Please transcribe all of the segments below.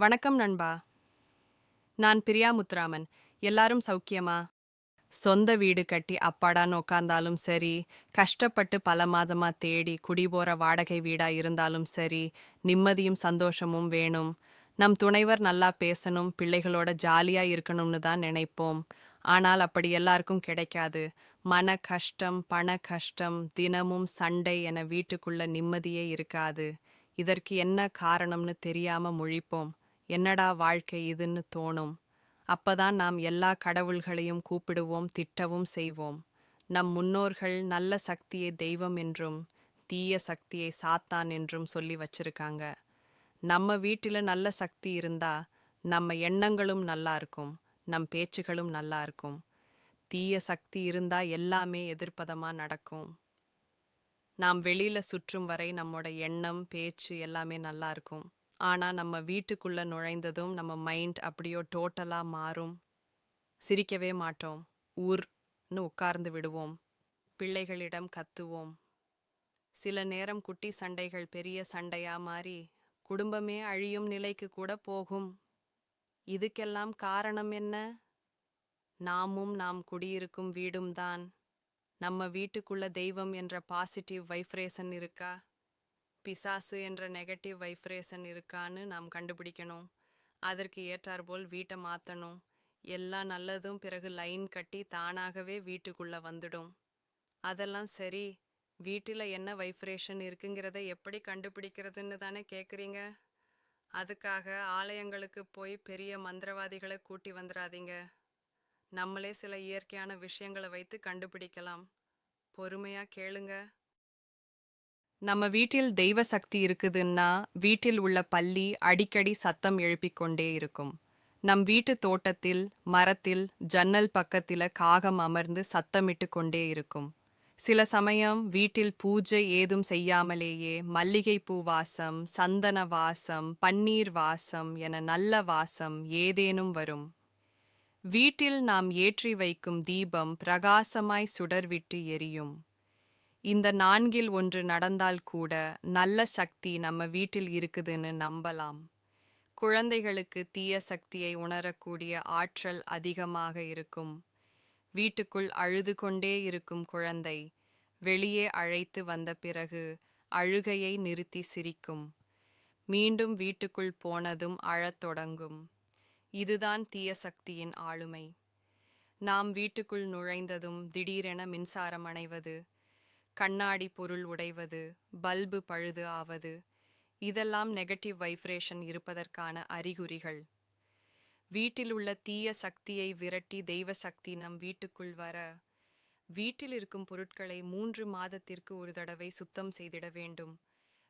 வணக்கம் நண்பா. நான் பிரியா முத்துராமன். எல்லாரும் சௌக்கியமா? சொந்த வீடு கட்டி அப்பாடான்னு உட்காந்தாலும் சரி கஷ்டப்பட்டு பல மாதமா தேடி குடி போற வாடகை வீடா இருந்தாலும் சரி நிம்மதியும் சந்தோஷமும் வேணும். நம் துணைவர் நல்லா பேசணும் பிள்ளைகளோட ஜாலியா இருக்கணும்னு தான் நினைப்போம். ஆனால் அப்படி எல்லாருக்கும் கிடைக்காது. மன கஷ்டம் பண கஷ்டம் தினமும் சண்டை என வீட்டுக்குள்ள நிம்மதியே இருக்காது. இதற்கு என்ன காரணம்னு தெரியாம முழிப்போம். என்னடா வாழ்க்கை இதுன்னு தோணும். அப்பதான் நாம் எல்லா கடவுள்களையும் கூப்பிடுவோம் திட்டவும் செய்வோம். நம் முன்னோர்கள் நல்ல சக்தியை தெய்வம் என்றும் தீய சக்தியை சாத்தான் என்றும் சொல்லி வச்சிருக்காங்க. நம்ம வீட்டில் நல்ல சக்தி இருந்தா நம்ம எண்ணங்களும் நல்லா இருக்கும் நம் பேச்சுகளும் நல்லா இருக்கும். தீய சக்தி இருந்தா எல்லாமே எதிர்ப்பதமா நடக்கும். நாம் வெளியில சுற்றும் வரை நம்மோட எண்ணம் பேச்சு எல்லாமே நல்லா இருக்கும். ஆனா நம்ம வீட்டுக்குள்ள நுழைந்ததும் நம்ம மைண்ட் அப்படியோ டோட்டலா மாறும். சிரிக்கவே மாட்டோம். ஊர்னு உட்கார்ந்து விடுவோம். பிள்ளைகளிடம் கத்துவோம். சில நேரம் குட்டி சண்டைகள் பெரிய சண்டையா மாறி குடும்பமே அழியும் நிலைக்கு கூட போகும். இதுக்கெல்லாம் காரணம் என்ன? நாமும் நாம் குடியிருக்கும் வீடும் தான். நம்ம வீட்டுக்குள்ள தெய்வம் என்ற பாசிட்டிவ் வைப்ரேஷன் இருக்கா? பிசாசு என்ற நெகட்டிவ் வைப்ரேஷன் இருக்கான்னு நாம் கண்டுபிடிக்கணும். அதற்கு ஏற்றாற்போல் வீட்டை மாற்றணும் எல்லா நல்லதும் பிறகு லைன் கட்டி தானாகவே வீட்டுக்குள்ளே வந்துடும். அதெல்லாம் சரி. வீட்டில் என்ன வைப்ரேஷன் இருக்குங்கிறத எப்படி கண்டுபிடிக்கிறதுன்னு தானே கேட்குறீங்க அதுக்காக ஆலயங்களுக்கு போய் பெரிய மந்திரவாதிகளை கூட்டி வந்துடாதீங்க நம்மளே சில இயற்கையான விஷயங்களை வைத்து கண்டுபிடிக்கலாம். பொறுமையாக கேளுங்க. நம்ம வீட்டில் தெய்வ சக்தி இருக்குதுன்னா வீட்டில் உள்ள பள்ளி அடிக்கடி சத்தம் எழுப்பிக் கொண்டே இருக்கும். நம் வீட்டு தோட்டத்தில் மரத்தில் ஜன்னல் பக்கத்தில காகம் அமர்ந்து சத்தமிட்டு கொண்டே இருக்கும். சில சமயம் வீட்டில் பூஜை ஏதும் செய்யாமலேயே மல்லிகைப்பூ வாசம் சந்தன வாசம் பன்னீர் வாசம் என நல்ல வாசம் ஏதேனும் வரும். வீட்டில் நாம் ஏற்றி வைக்கும் தீபம் பிரகாசமாய் சுடர்விட்டு எரியும். இந்த நான்கில் ஒன்று நடந்தால் கூட நல்ல சக்தி நம்ம வீட்டில் இருக்குதுன்னு நம்பலாம். குழந்தைகளுக்கு தீய சக்தியை உணரக்கூடிய ஆற்றல் அதிகமாக இருக்கும். வீட்டுக்குள் அழுது கொண்டே இருக்கும் குழந்தை வெளியே அழைத்து வந்த பிறகு அழுகையை நிறுத்தி சிரிக்கும். மீண்டும் வீட்டுக்குள் போனதும் அழத் தொடங்கும். இதுதான் தீய சக்தியின் ஆளுமை. நாம் வீட்டுக்குள் நுழைந்ததும் திடீரென மின்சாரம் அணைவது கண்ணாடி பொருள் உடைவது பல்பு பழுது ஆவது இதெல்லாம் நெகட்டிவ் வைப்ரேஷன் இருப்பதற்கான அறிகுறிகள். வீட்டில் உள்ள தீய சக்தியை விரட்டி தெய்வ சக்தி நம் வீட்டுக்குள் வர வீட்டில் இருக்கும் பொருட்களை மூன்று மாதத்திற்கு ஒரு தடவை சுத்தம் செய்திட வேண்டும்.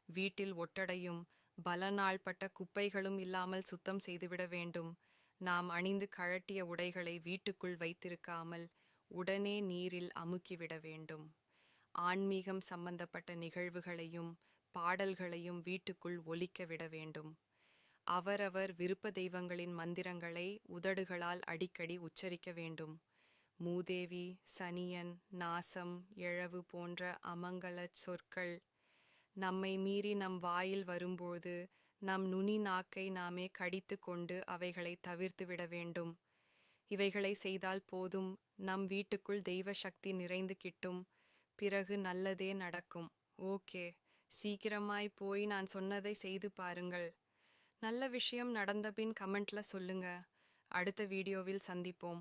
வீட்டில் ஒட்டடையும் பல நாள்பட்ட குப்பைகளும் இல்லாமல் சுத்தம் செய்துவிட வேண்டும். நாம் அணிந்து கழட்டிய உடைகளை வீட்டுக்குள் வைத்திருக்காமல் உடனே நீரில் அமுக்கிவிட வேண்டும். ஆன்மீகம் சம்பந்தப்பட்ட நிகழ்வுகளையும் பாடல்களையும் வீட்டுக்குள் ஒலிக்க விட வேண்டும். அவரவர் விருப்ப தெய்வங்களின் மந்திரங்களை உதடுகளால் அடிக்கடி உச்சரிக்க வேண்டும். மூதேவி சனியன் நாசம் எழவு போன்ற அமங்கல சொற்கள் நம்மை மீறி நம் வாயில் வரும்போது நம் நுனி நாக்கை நாமே கடித்து கொண்டு அவைகளை தவிர்த்து விட வேண்டும். இவைகளை செய்தால் போதும் நம் வீட்டுக்குள் தெய்வ சக்தி நிறைந்து கிட்டும். பிறகு நல்லதே நடக்கும். ஓகே. சீக்கிரமாய் போய் நான் சொன்னதை செய்து பாருங்கள். நல்ல விஷயம் நடந்தபின் கமெண்ட்ல சொல்லுங்க. அடுத்த வீடியோவில் சந்திப்போம்.